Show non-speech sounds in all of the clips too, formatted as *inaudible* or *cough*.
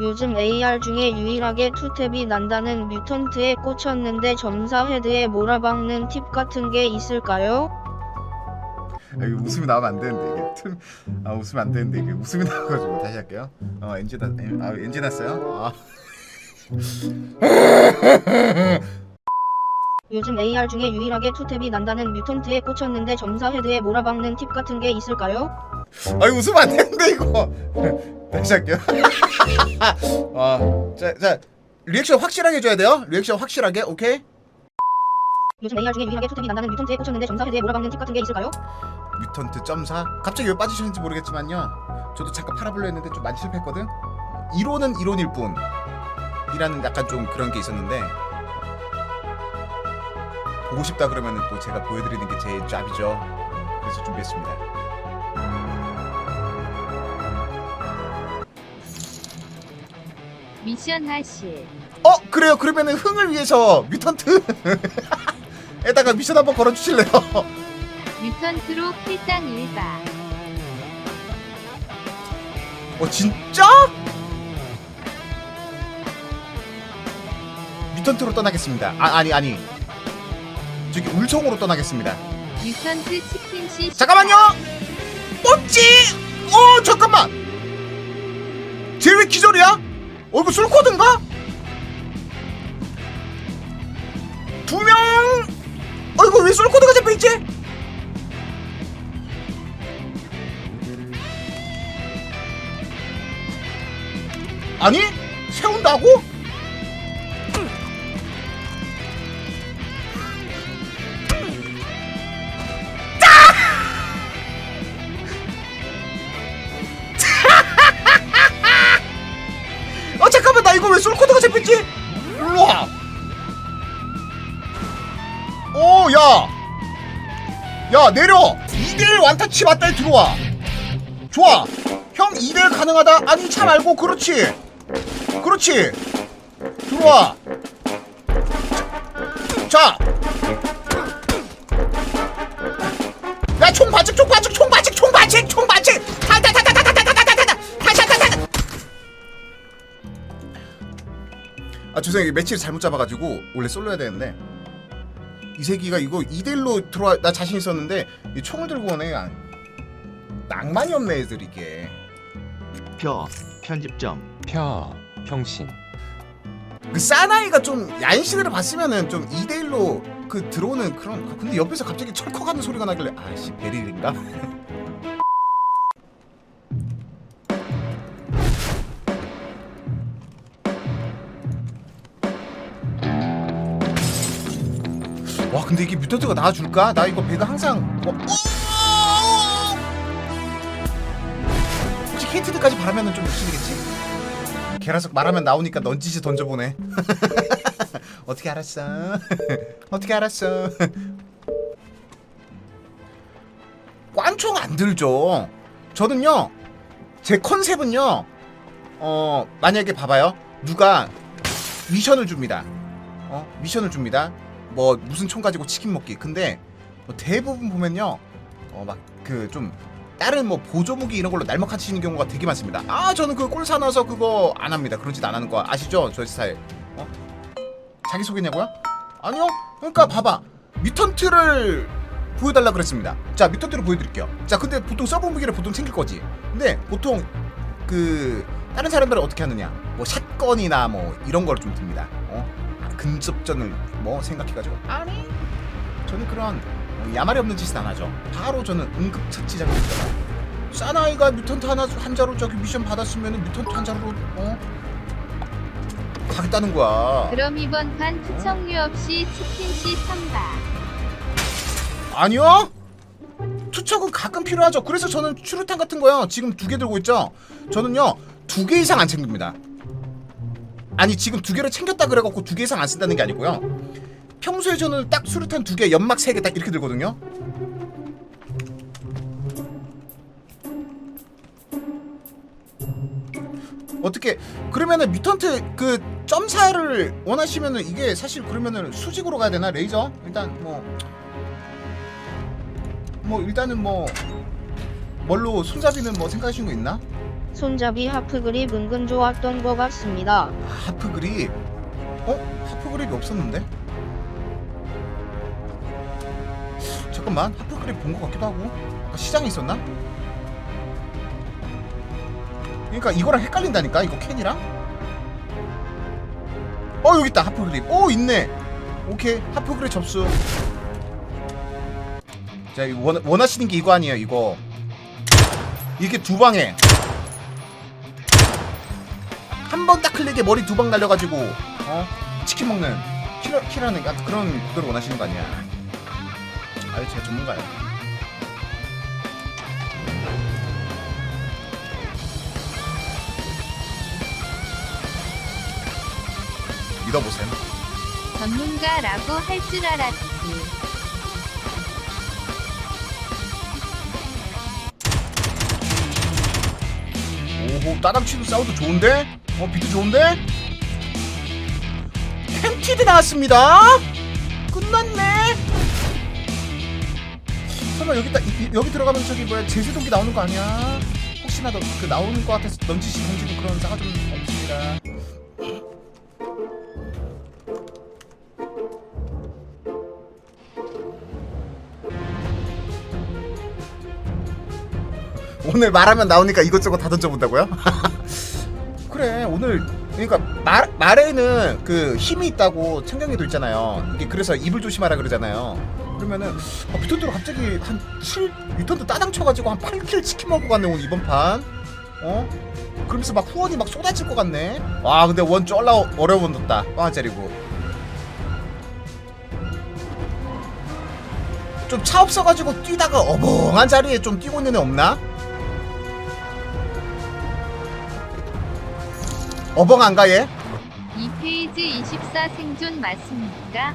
요즘 AR 중에 유일하게 투탭이 난다는 뮤턴트에 꽂혔는데 점사 헤드에 몰아박는 팁 같은 게 있을까요? 아, 이거 웃음이 나오면 안 되는데 이게 틀, 아 웃으면 안 되는데 이게 웃음이 나와가지고 다시 할게요. 어 엔진 다, 엔- 아 엔진 났어요? 아 요즘 AR 중에 유일하게 투탭이 난다는 뮤턴트에 꽂혔는데 점사 헤드에 몰아박는 팁 같은 게 있을까요? 아 이거 웃으면 안 되는데 이거 *laughs* 다시 할게요. *laughs* 아자자 리액션 확실하게 해줘야 돼요. 리액션 확실하게 오케이. 요즘 AR 중에 유일하게 투탭이 난다는 뮤턴트에 꽂혔는데 점사 헤드에 몰아박는 팁 같은 게 있을까요? 뮤턴트 점사 갑자기 왜 빠지셨는지 모르겠지만요. 저도 잠깐 팔아보려 했는데 좀 많이 실패했거든. 이론은 이론일 뿐. 이라는 약간 좀 그런 게 있었는데 보고 싶다 그러면은 또 제가 보여드리는 게제 짭이죠. 그래서 준비했습니다. 미션 하실 어 그래요. 그러면은 흥을 위해서 뮤턴트 *laughs* 에다가 미션 한번 걸어주실래요? *laughs* 뮤턴트로 필당 1바 어 진짜? 뮤턴트로 떠나겠습니다. 아 아니 아니 저기 울성으로 떠나겠습니다. 뮤턴트 치킨 시 잠깐만요. 뭐지? 어 잠깐만. 쟤 왜 기절이야? 어 이거 솔코드인가? 두 명. 어 이거 왜 솔코드가 잡혀 있지? 아니 세운다고? 야 내려. 2대1 완타치 맞다에 들어와. 좋아. 형 2대1 가능하다. 아니 차 말고 그렇지. 그렇지. 들어와. 자. 야 총 반칙 총 반칙 총 반칙 총 반칙 총 반칙. 아 죄송해요 매치를 잘못 잡아가지고 원래 솔로야 되는데 이 새끼가 이거 2대1로 들어와 나 자신 있었는데 이 총을 들고 오네. 아, 낭만이 없네 애들 이게. 표 편집점. 펴 평신. 그 사나이가 좀 야인시대를 봤으면은 좀 2대1로 그 들어오는 그런 아, 근데 옆에서 갑자기 철컥하는 소리가 나길래 아씨 베릴인가? *laughs* 근데 이게 뮤턴트가 나와줄까? 나 이거 배가 항상 뭐... 오! 혹시 힌트들까지 바라면은 좀 욕심이겠지? 계란석 말하면 나오니까 넌지시 던져보네 *laughs* 어떻게 알았어? *laughs* 어떻게 알았어? *laughs* 꽌총 안 들죠. 저는요, 제 컨셉은요, 어, 만약에 봐봐요. 누가 미션을 줍니다. 어, 미션을 줍니다. 뭐, 무슨 총 가지고 치킨 먹기. 근데, 뭐 대부분 보면요, 어, 막, 그, 좀, 다른 뭐 보조 무기 이런 걸로 날먹하치는 경우가 되게 많습니다. 아, 저는 그 꼴 사놔서 그거 안 합니다. 그런 짓 안 하는 거 아시죠? 저 스타일. 어? 자기 소개냐고요? 아니요. 그러니까 봐봐. 뮤턴트를 보여달라 그랬습니다. 자, 뮤턴트를 보여드릴게요. 자, 근데 보통 서브 무기를 보통 챙길 거지. 근데 보통 그 다른 사람들은 어떻게 하느냐? 뭐 샷건이나 뭐 이런 걸 좀 듭니다. 어? 아, 근접전을 뭐 생각해가지고 아니 저는 그런 어, 야말이 없는 짓은 안 하죠. 바로 저는 응급처치 장비입니다. 사나이가 뮤턴트 하나 한자로 저기 미션 받았으면 뮤턴트 한자로 어 가겠다는 거야. 그럼 이번 판 투척류 없이 치킨시 3바 아니요. 투척은 가끔 필요하죠. 그래서 저는 추루탄 같은 거요. 지금 두 개 들고 있죠. 저는요 두 개 이상 안 챙깁니다. 아니 지금 두 개를 챙겼다 그래갖고 두 개 이상 안 쓴다는 게 아니고요. 평소에 저는 딱 수류탄 두 개, 연막 세 개 딱 이렇게 들거든요. 어떻게 그러면은 뮤턴트 그 점사를 원하시면은 이게 사실 그러면은 수직으로 가야 되나 레이저 일단 뭐뭐 일단은 뭐 뭘로 손잡이는 뭐 생각하시는 거 있나? 손잡이 하프 그립 은근 좋았던 것 같습니다. 아, 하프 그립. 어? 하프 그립이 없었는데? 잠깐만 하프 그립 본 것 같기도 하고 아까 시장에 있었나? 그러니까 이거랑 헷갈린다니까 이거 캔이랑 어 여기 있다 하프 그립 오 있네 오케이 하프 그립 접수 자 원, 원하시는 게 이거 아니에요 이거 이게 두 방에 한번 딱 클릭에 머리 두 방 날려가지고 어 치킨 먹는 킬러 킬하는 약간 그런 그걸 원하시는 거 아니야? 아유 제가 전문가야. 믿어보세요. 전문가라고 할 줄 알았지. 오호 따닥치도 사운드 좋은데? 어 비트 좋은데? 캔티드 나왔습니다. 끝났네. 설마 여기 이- 여기 들어가면 저기 뭐야 제세동기 나오는 거 아니야? 혹시나 너, 그 나오는 거 같아서 넌지시 던지는 그런 싸가 좀 없습니다. 오늘 말하면 나오니까 이것저것 다 던져본다고요? *laughs* 그래 오늘 그러니까 말 말에는 그 힘이 있다고 청경에도 있잖아요. 이게 그래서 입을 조심하라 그러잖아요. 그러면은 아, 비턴드로 갑자기 한 7, 비턴드 따당 쳐가지고 한 8킬 치킨 먹고 갔네 오늘 이번 판. 어? 그러면서 막 후원이 막 쏟아질 것 같네. 와 근데 원 쫄라 어려웠다. 빵짜리고. 좀 차 없어가지고 뛰다가 어벙한 자리에 좀 뛰고 있는 애 없나? 어벙한가 얘? 이 페이지 24 생존 맞습니까?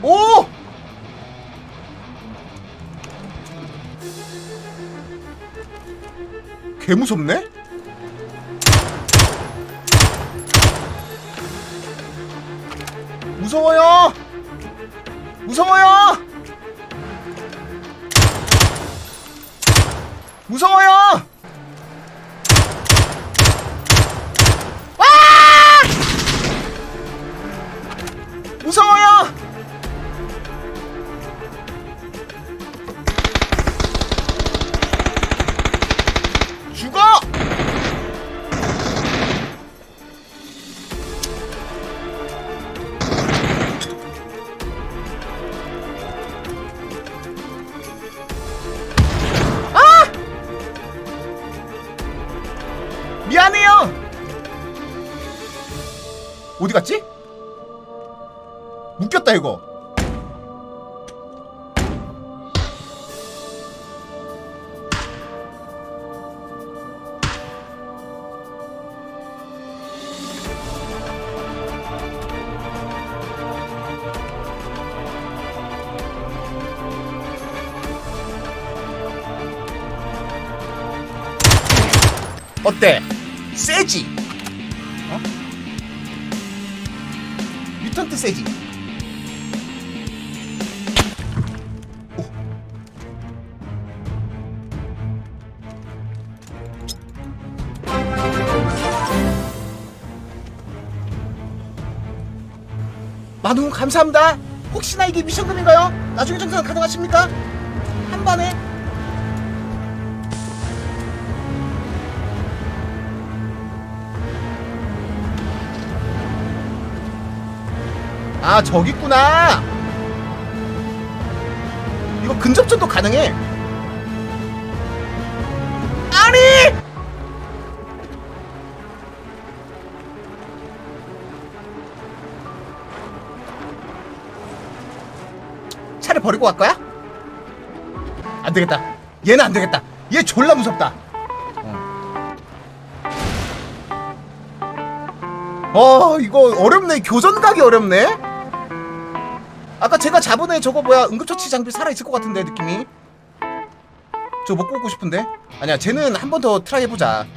오! 오! 개 무섭네? 무서워요! 무서워요! 무서워요! 어디 갔지? 묶였다 이거 뮤턴트 세지? 만원 감사합니다. 혹시나 이게 미션금인가요? 나중에 정산 가능하십니까? 한 번에? 아 저기 있구나. 이거 근접전도 가능해. 아니! 차를 버리고 갈 거야? 안 되겠다. 얘는 안 되겠다. 얘 졸라 무섭다. 어, 어 이거 어렵네. 교전 가기 어렵네. 아까 제가 잡은 애 저거 뭐야 응급처치 장비 살아 있을 것 같은데 느낌이. 저거 먹고 오고 싶은데. 아니야 쟤는 한 번 더 트라이 해보자. *coughs*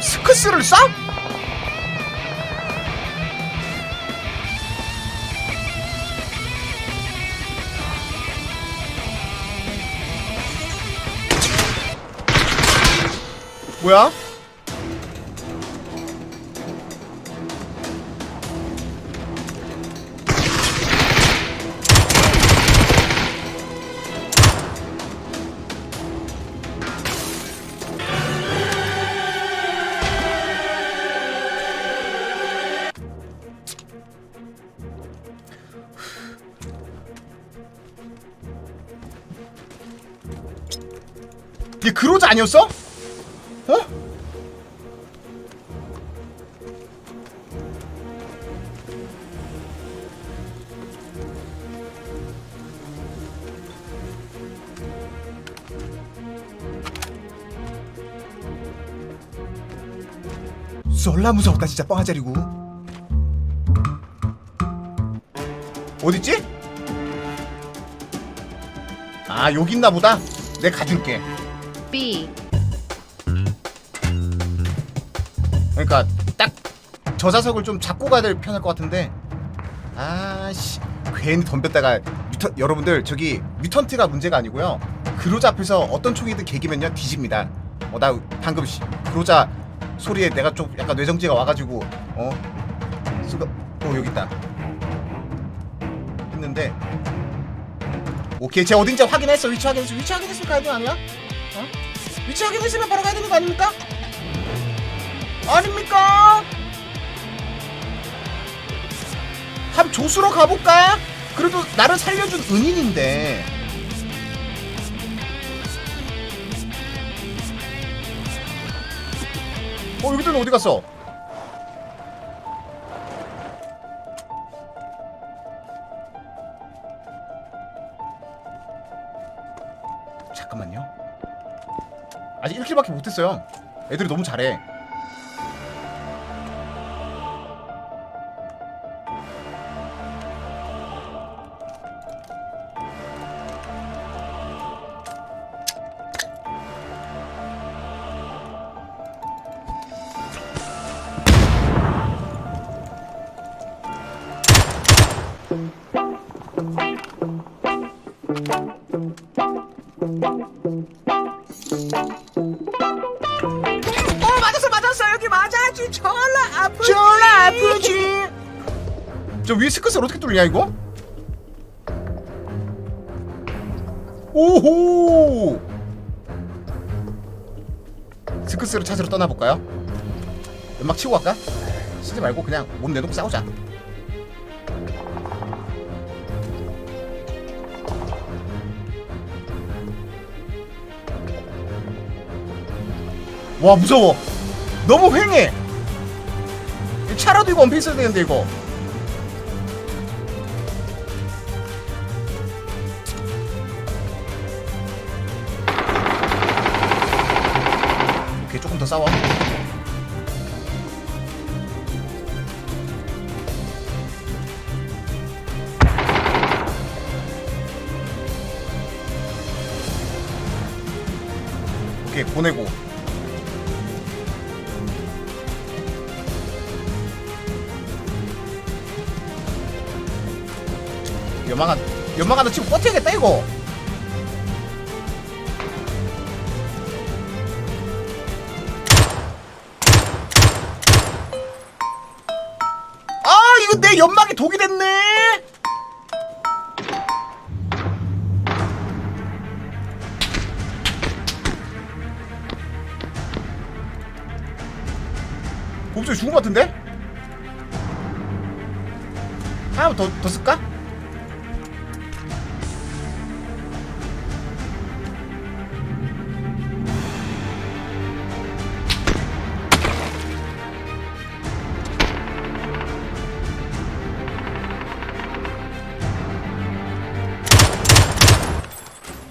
스크스를 쏴? 뭐야? 얘 그로자 아니었어? 썰라 무서웠다 진짜. 뻥아자리고. 어딨지? 아 여기 있나 보다. 내가 가줄게. B. 그러니까 딱 저자석을 좀 잡고 가야 될 편할 것 같은데. 아씨 괜히 덤볐다가 뮤턴 여러분들 저기 뮤턴트가 문제가 아니고요. 그로자 앞에서 어떤 총이든 개기면요 뒤집니다. 어나 방금 씨, 그로자 소리에 내가 좀 약간 뇌정지가 와가지고 어 수가 어 여기 있다 했는데 오케이 제가 어딘지 확인했어 위치 확인했어 위치 확인했으면 가야 되는 거 아니야? 어? 위치 확인했으면 바로 가야 되는 거 아닙니까? 아닙니까? 함 조수로 가볼까? 그래도 나를 살려준 은인인데 어 여기들은 어디 갔어? 잠깐만요. 아직 1킬밖에 못했어요. 애들이 너무 잘해 스크스를 어떻게 뚫냐 이거? 오호. 스크스를 찾으러 떠나볼까요? 연막 치고 갈까? 쓰지 말고 그냥 몸 내놓고 싸우자. 와 무서워. 너무 휑해. 차라도 이거 있어야 되는데 이거 오케이 조금 더 싸워. 오케이 보내고. 한 연막 하나 치고 버텨야겠다 이거 이거 내 연막이 독이 됐네 곱슬 죽은 것 같은데? 하나 더, 더 쓸까?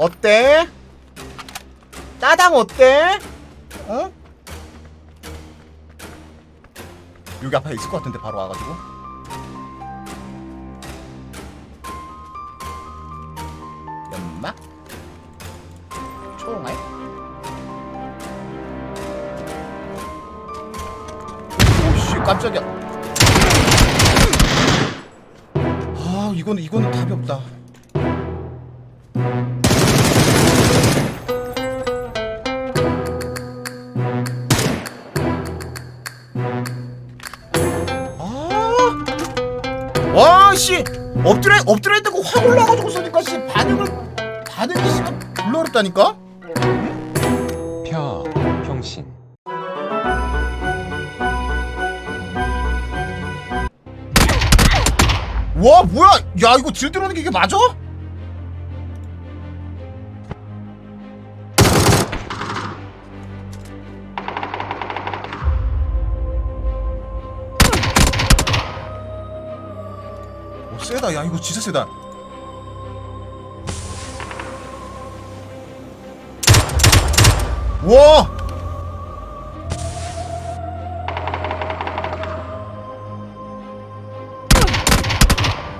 어때? 따당 어때? 어? 여기 앞에 있을 것 같은데 바로 와가지고 연막 총알 오씨 깜짝이야 아 이거는 이거는 답이 없다 씨 엎드려 엎드려 있다고 확 올라가지고 쏘니까 씨 반응을 반응이 씨가 불러렸다니까? 펴 평신. 와 뭐야? 야 이거 딜 들어오는 게 이게 맞아? 세다 야 이거 진짜 세다 와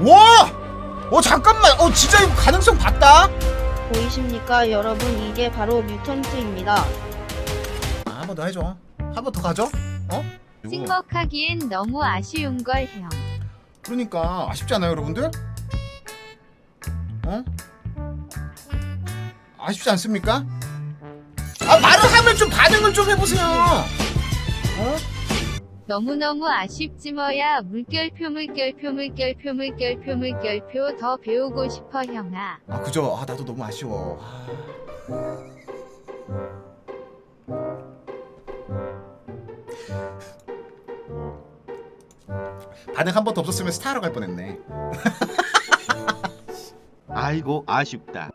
와! 어 잠깐만 어 진짜 이거 가능성 봤다 보이십니까 여러분 이게 바로 뮤턴트입니다. 한번 더 해줘 한 번 더 가죠 어? 이거 찍먹하기엔 너무 아쉬운 걸 형. 그러니까 아쉽지 않아요 여러분들? 어? 아쉽지 않습니까? 아 말을 하면 좀 반응을 좀 해보세요 어? 너무너무 아쉽지 뭐야. 물결표 물결표 물결표 물결표 물결표 더 배우고 싶어 형아. 아 그죠 아 나도 너무 아쉬워 아. 반응 한번더 없었으면 스타로 갈 뻔했네 아이고 아쉽다.